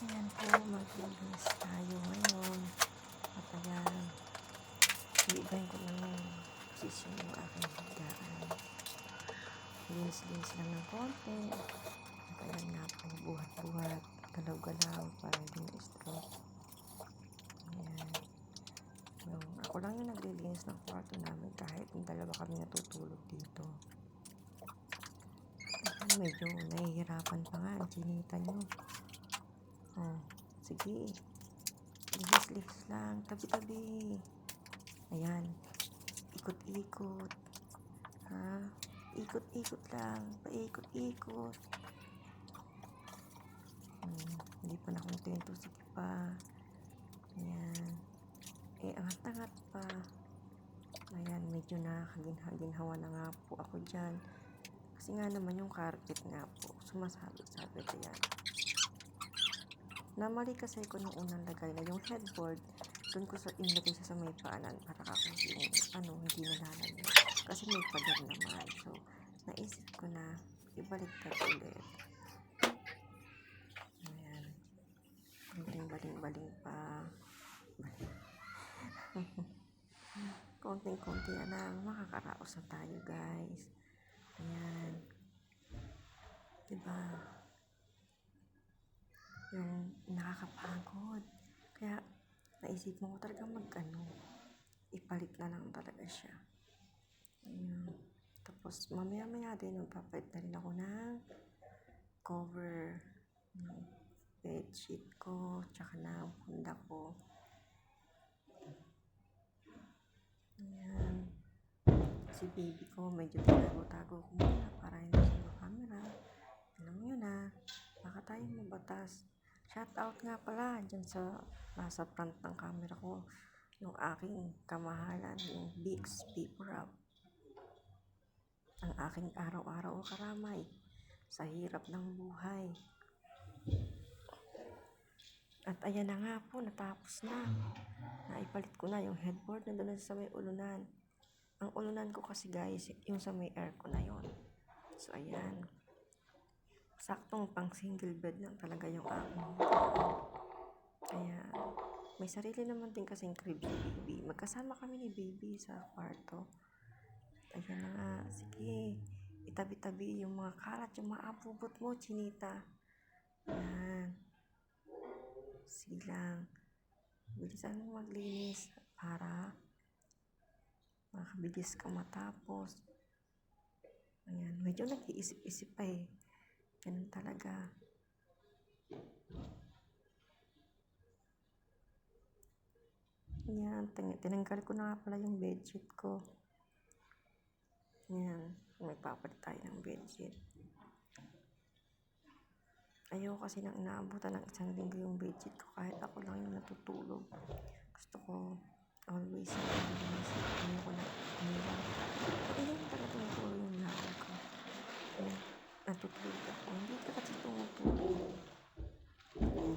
Ayan po, maglinis tayo ngayon. At ayan, iibahin ko lang ng posisyon yung aking higaan. Linis-linis lang ng konti. At ayan nga po, buhat-buhat, galaw-galaw para hindi na-stroke. Ayan. Yung, ako lang yung naglilinis ng kwarto namin kahit yung dalawa kami natutulog dito. Ayan, medyo nahihirapan pa nga ang chinita nyo. Oh, sige. Lihis-lihis lang. Tabi-tabi. Ayan. Ikot-ikot. Ha? Ikot-ikot lang. Paikot-ikot. Hmm, hindi pa nakontento. Sige pa. Ayan. Eh, angat-angat pa. Ayan, medyo nakakaginhawa na nga po ako dyan. Kasi nga naman yung carpet nga po, sumasabit-sabit ayan. Namali kasi ko nung unang lagay na yung headboard, doon ko sa inlagay siya sa may paanan para ako yung ano, hindi nalalayo. Kasi may pader naman. So, naisip ko na ibaliktad ulit. Ayan. Baling-baling-baling pa. Konting-konti na lang. Makakaraos na tayo, guys. Ayan. Diba? Yung nakakapagod. Kaya, naisip mo ko talaga mag-ano. Ipalit na lang talaga siya. Ayan. Tapos, mamaya-maya din, magpapalit na rin ako ng cover ng bedsheet ko, tsaka ng punda ko. Ayan. Si baby ko, medyo tinago-tago ko muna para hindi siya makamera. Alam yun ah, baka tayo mabatas. Shout out nga pala dyan sa nasa front ng camera ko. Yung aking kamahalan, yung Bix Wrap. Ang aking araw-araw karamay sa hirap ng buhay. At ayan na nga po, natapos na. Naipalit ko na yung headboard na doon sa may ulunan. Ang ulunan ko kasi guys, yung sa may aircon na yon. So ayan. Saktong pang single bed lang talaga yung aking Ayan. May sarili naman din kasing crib si baby. Magkasama kami ni baby sa kwarto. Ayan na nga. Sige. Itabi-tabi yung mga kalat, yung mga abubot mo, chinita. Ayan. Sige lang. Bilisan mo maglinis para makabilis ka matapos. Ayan. Medyo nag-iisip-isip pa eh. Ganun talaga. Yan, tin- tinanggal ko na nga pala yung bedsheet ko. Yan, magpapalit tayo ng bedsheet. Ayaw kasi nang inaabutan ng isang linggo yung bedsheet ko kahit ako lang yung natutulog. Gusto ko always nilinis. Ayaw ko na umilang. Pag ko talaga tumutulog yung lakad ko. Ayan, natutulog ako. Hindi ka kasi tumutulog.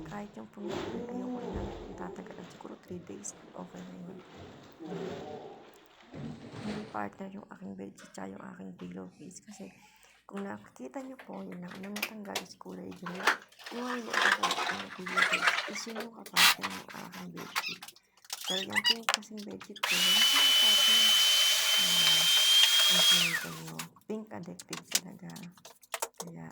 Kahit yung pumipili, ayaw ko lang tatagalan. Siguro 3 days, okay na yun. Hindi partner yung aking bedsheet tsaka yung aking pillowcase. Kasi kung nakikita nyo po, yun lang, nung natanggal is kulay dyan. Yung hindi ako ang pillowcase is yun yung kapartner ng aking bedsheet. Pero yung pink kasing bedsheet ko, yun yung kapartner. Uh, pink addictive talaga. Kaya,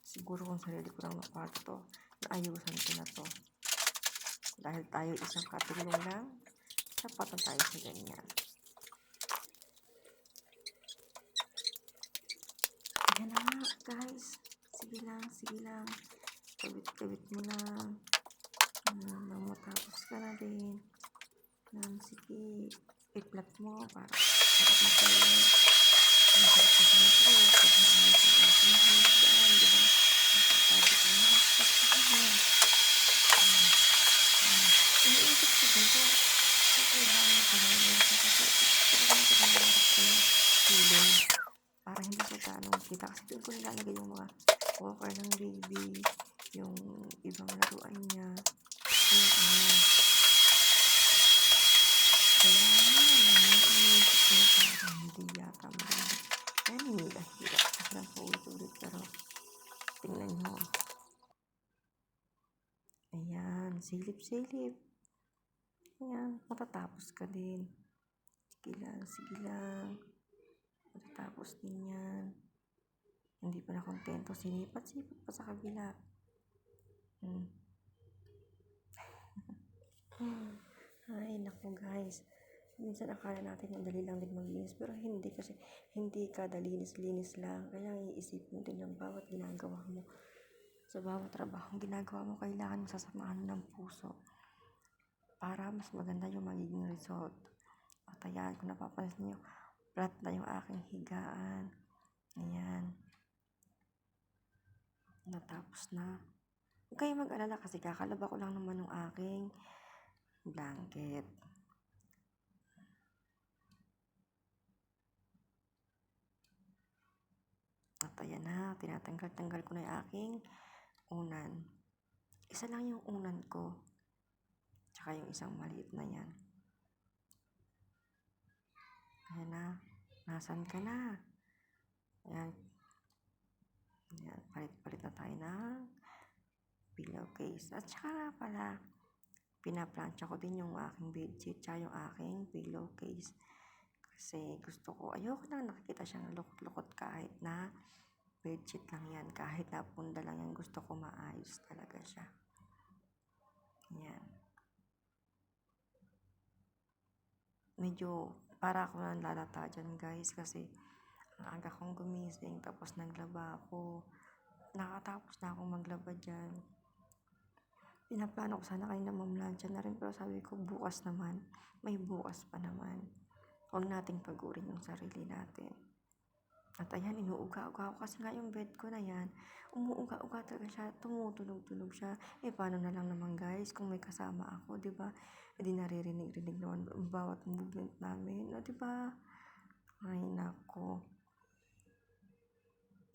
siguro kung sarili ko lang na kwarto, naayusan ko na to. Dahil tayo isang katulong lang, sapat na tayo sa ganyan. Ayan na nga, guys. Sige lang, sige lang. Kabit-kabit mo lang. Uh, nang matapos ka na din. Nang sige, i-plug mo para sarap matulog. Masarap ka sa matulog. Pag naayos ang ating hagdan, di ba? Nakatabi ka na. Tapos Iniisip ko dito, okay lang yung pangalaman ko kasi talagang pinangarap ko yung feeling para hindi siya ganong kita kasi doon ko nilalagay yung mga walker ng baby, yung ibang laruan niya. Kaya ano, kaya ano, iniisip ko na parang hindi yata maganda. Kaya hinihila-hila kasi lang paulit-ulit pero tingnan nyo. Silip-silip. Ayan, matatapos ka din. Sige lang, sige lang. Matatapos din yan. Hindi pa na kontento, sinipat-sipat pa sa kabila. Hmm. Ay, naku guys. Minsan akala natin yung dali lang din maglinis, pero hindi kasi hindi kada linis-linis lang. Kaya iisip mo din ang bawat ginagawa mo. Sa bawat trabaho ginagawa mo, kailangan mo sasamahan ng puso para mas maganda yung magiging result. At ayan, kung napapansin nyo, flat na yung aking higaan. Ayan. Natapos na. Huwag kayong mag-alala kasi kakalaba ko lang naman yung aking blanket. At ayan na, tinatanggal-tanggal ko na yung aking unan. Isa lang yung unan ko. Tsaka yung isang maliit na yan. Ayan na. Nasaan ka na? Ayan. Ayan. Palit-palit na tayo ng pillowcase. At saka nga pala, pinaplansya ko din yung aking bedsheet tsaka yung aking pillowcase. Kasi gusto ko, ayoko na nakikita siyang lukot-lukot kahit na bedsheet lang yan. Kahit na punda lang yan, gusto ko maayos talaga siya. Yan. Medyo para ako nang lalata dyan guys kasi ang aga kong gumising tapos naglaba ako. Nakatapos na akong maglaba dyan. Pinaplano ko sana kayo na mamlansya na rin pero sabi ko bukas naman. May bukas pa naman. Huwag nating pagurin yung sarili natin. At ayan, inuuga-uga ako kasi nga yung bed ko na yan, umuuga-uga talaga siya, tumutunog-tunog siya. Eh, paano na lang naman guys kung may kasama ako, di ba? Hindi naririnig-rinig naman ang bawat movement namin, no, di ba? Ay, nako.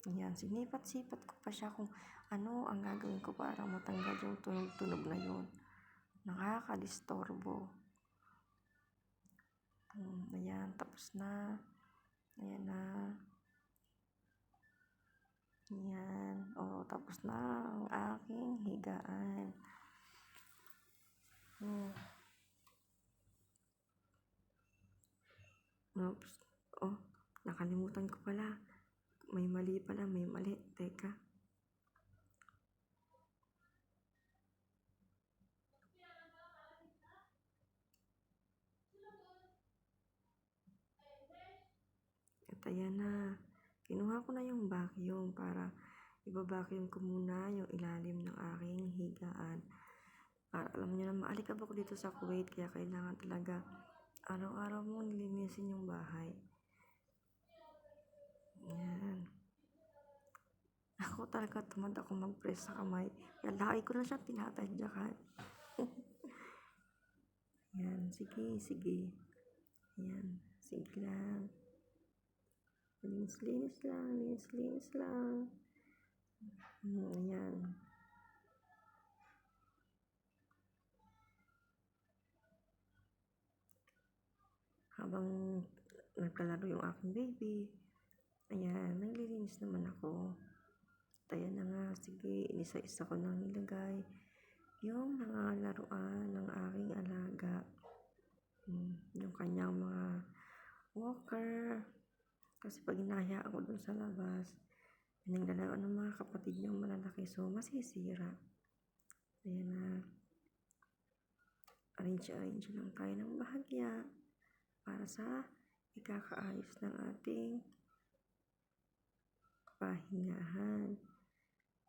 Yan, sinipat-sipat ko pa siya kung ano ang gagawin ko para matanggal yung tunog-tunog na yun. Nakakadistorbo. Hmm, ayan, tapos na. Ayan na. Ayan. O, tapos na ang aking higaan. Hmm. Oops. Oh, nakalimutan ko pala. May mali pala, may mali. Teka. At ayan na. Kinuha ko na yung vacuum para ibabacuum ko muna yung ilalim ng aking higaan. Para alam niyo na maalikabok dito sa Kuwait kaya kailangan talaga araw-araw mo nilinisin yung bahay. Yan. Ako talaga tamad ako mag-press sa kamay. Kaya laki ko na siya tinatadyakan. Yan, sige, sige. Yan, sige lang. Linis-linis lang, linis-linis lang. Hmm, Ayan. Habang nagkalaro yung aking baby, ayan, naglilinis naman ako. Ayan na nga, sige, inisa-isa ko nang nilagay yung mga laruan ng aking alaga. Hmm, yung kanyang mga walker. Kasi pag inahaya ako dun sa labas, pinaglalaro ng mga kapatid niyang malalaki, so masisira. Ayan na. Arrange-arrange lang tayo ng bahagya para sa ikakaayos ng ating pahingahan.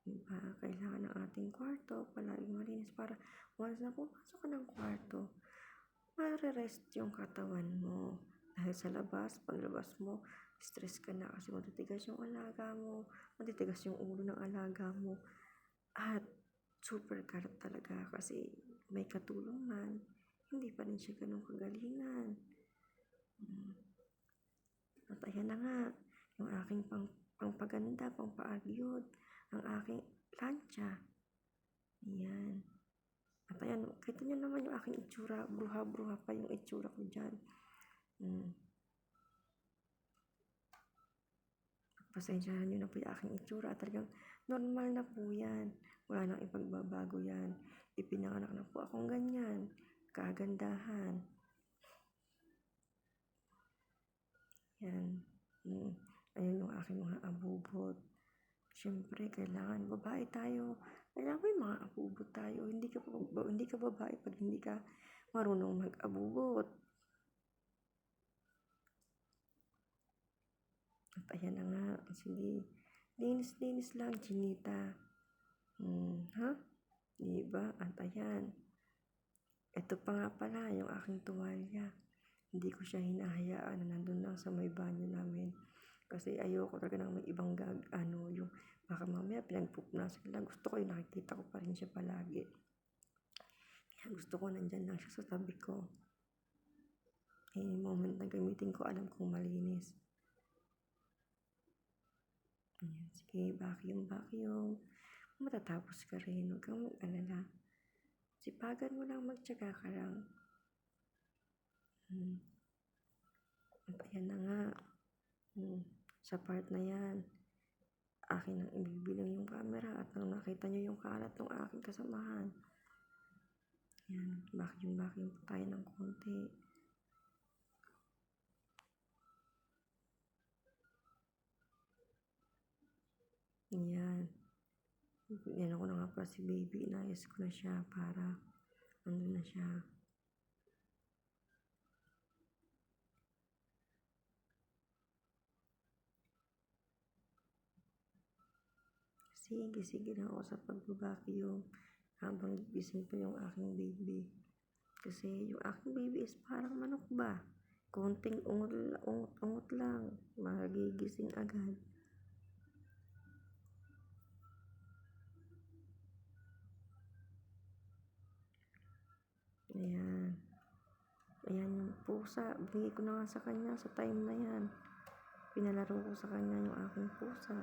Diba? Kailangan ng ating kwarto palaging malinis para once na pumasok ka ng kwarto, mare-rest yung katawan mo. Dahil sa labas, paglabas mo, stress ka na kasi matitigas yung alaga mo, matitigas yung ulo ng alaga mo. At super karat talaga kasi may katulong man, hindi pa rin siya ganun kagalingan. Hmm. At ayan na nga, yung aking pang, pangpaganda, pangpaagyod, ang aking plancha. Ayan. At ayan, kita nyo naman yung aking itsura, bruha-bruha pa yung itsura ko dyan. Hmm. Pasensyahan nyo na po yung aking itsura. Talagang normal na po yan. Wala nang ipagbabago yan. Ipinanganak na po akong ganyan. Kagandahan. Yan. Mm. Ayun yung aking mga abubot. Siyempre, kailangan babae tayo. Kailangan may mga abubot tayo. Hindi ka, hindi ka babae pag hindi ka marunong mag-abubot. Ayan na nga. Sige. Linis-linis lang, chinita. Hmm, ha? Diba? At ayan. Ito pa nga pala, yung aking tuwalya. Hindi ko siya hinahayaan na nandun lang sa may banyo namin. Kasi ayoko talaga ng may ibang gag, ano, yung baka mamaya pinagpupunasan lang. Gusto ko yung nakikita ko pa rin siya palagi. Kaya gusto ko nandyan lang siya sa tabi ko. Any moment na gamitin ko, alam kong malinis. Ayan, sige, vacuum, vacuum. Matatapos ka rin, huwag kang mag-alala. Sipagan mo lang, magtyaga ka lang. Hmm. At ayan na nga. Hmm. Sa part na yan, akin ang ibibilang yung camera at nang nakita nyo yung kalat ng aking kasamahan. Yan, vacuum, vacuum tayo ng konti. Yan. Yan ako na nga pala si baby. Inayos ko na siya para ano na siya. Sige, sige na ako sa pagbabacuum habang gising pa yung aking baby. Kasi yung aking baby is parang manok ba? Konting ungot, ungot, ungot lang. Magigising agad. Ayan. Ayan pusa. Bigay ko na nga sa kanya sa time na yan. Pinalaro ko sa kanya yung aking pusa.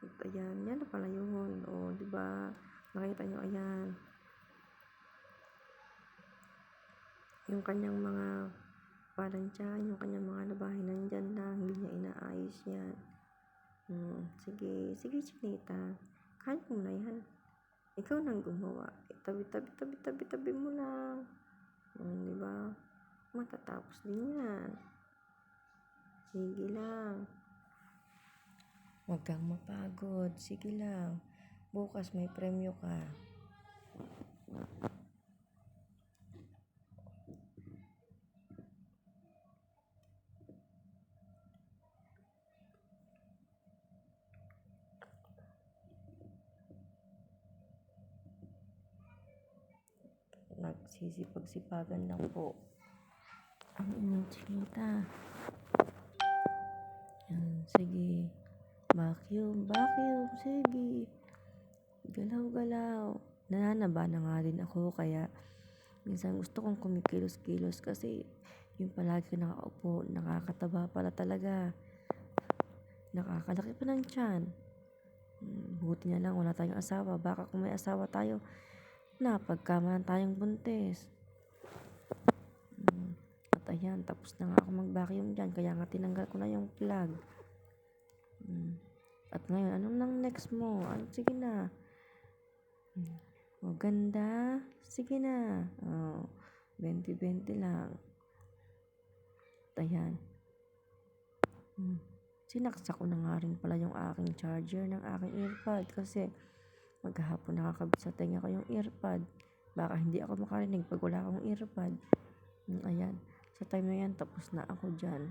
At ayan, yan na pala yun. O, di ba? Nakita nyo, ayan. Yung kanyang mga parang dyan, yung kanyang mga labahin nandyan lang. Hindi niya inaayos yan. Hmm, sige, sige, Chinita. Kaya mo na yan. Ikaw nang gumawa. Eh, tabi, tabi, tabi, tabi, tabi mo lang. Hmm, di ba? Matatapos din yan. Sige lang. Huwag kang mapagod. Sige lang. Bukas may premyo ka. Nagsisipag-sipagan lang po. Ang inyong chinita. Yan, sige. Vacuum, vacuum, sige. Galaw-galaw. Nananaba na nga din ako kaya minsan gusto kong kumikilos-kilos kasi yung palagi nakaupo, nakakataba pala talaga. Nakakalaki pa ng tiyan. Hmm, Buti na lang wala tayong asawa. Baka kung may asawa tayo, napagkamalan tayong buntis. Hmm, At ayan, tapos na nga ako mag-vacuum dyan. Kaya nga tinanggal ko na yung plug. Hmm. At ngayon, anong nang next mo? Ano, sige na. Hmm. O, ganda. Sige na. Oh, 20-20 lang. At ayan. Sinaksak ko na nga rin pala yung aking charger ng aking earpod kasi maghapon nakakabit sa tenga ko yung earpod. Baka hindi ako makarinig pag wala akong earpod. Hmm, ayan. Sa time na yan, tapos na ako dyan.